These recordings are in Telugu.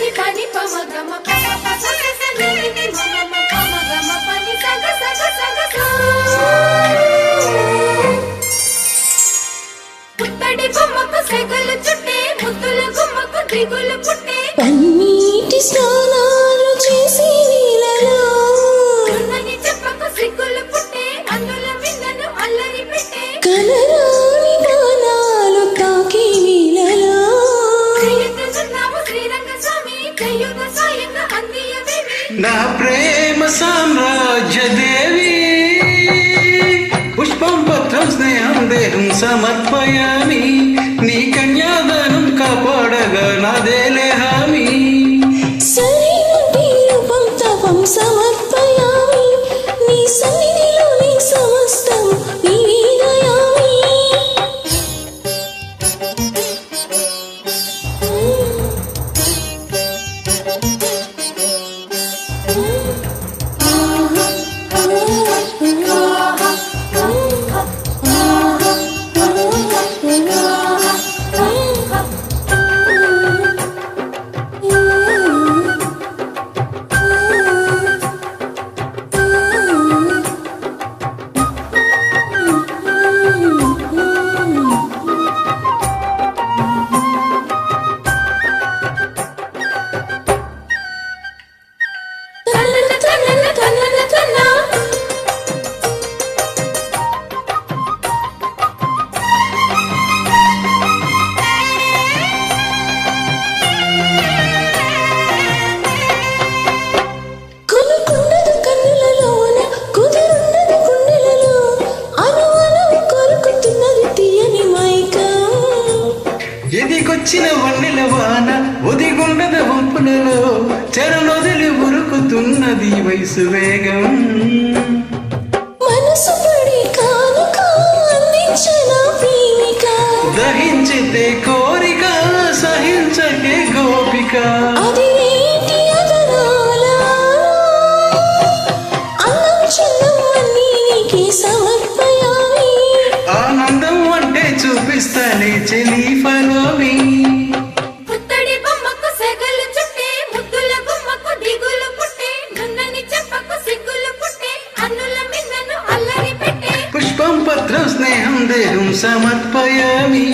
Manicani, Pama, Grama, నా ప్రేమ సామ్రాజ్య దేవి పుష్పం పత్రం స్నేహం దేహం సమర్పయామి. నీ కన్యాదానం కాపాడగా నాదేలే హామీ సరైనటి రూపం తపం సమర్పయామి ఉరుకుతున్నది వయసు వేగం. మనసు పడి కానుక అందించిన ప్రేమిక. దహించితే కోరిక సహించకే గోపిక. అది రేటి పత్రం స్నేహం దేహం సమర్పయామి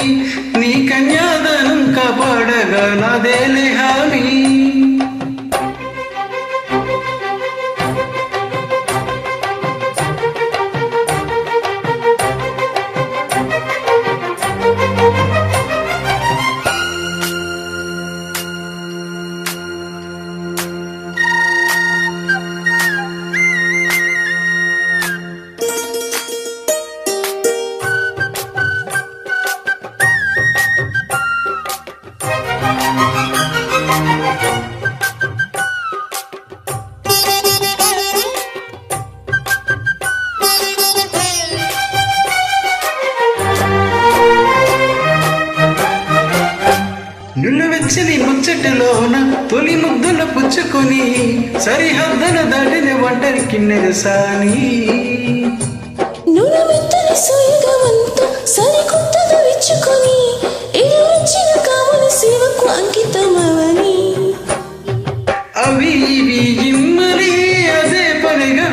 నీ కన్యాదానం కాపాడగా నాదేలే హామీ నిలువెచ్చని ముచ్చటలోన తొలి ముద్దుల పుచ్చుకొని సరిహద్దుల దాటిన ఒంటరి కిన్నెర సాని. నురమెత్తని సోయగవంత సరికొత్తది విచ్చుకొని ఎదురొచ్చిన కాముని శివకు అంకితమవని. అవి ఇవి ఇమ్మని అదే పనిగా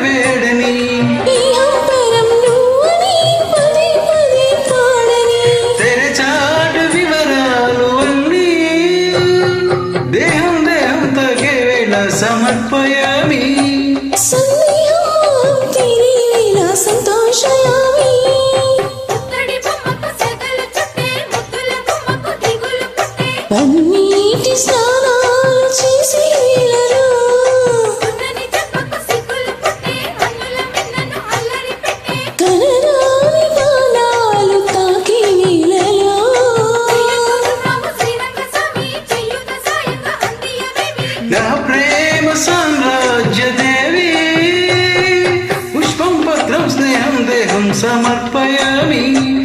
తగే సమర్పయామి. సందేహం తీరే సంతోషయా. சமர்ப்பயமி.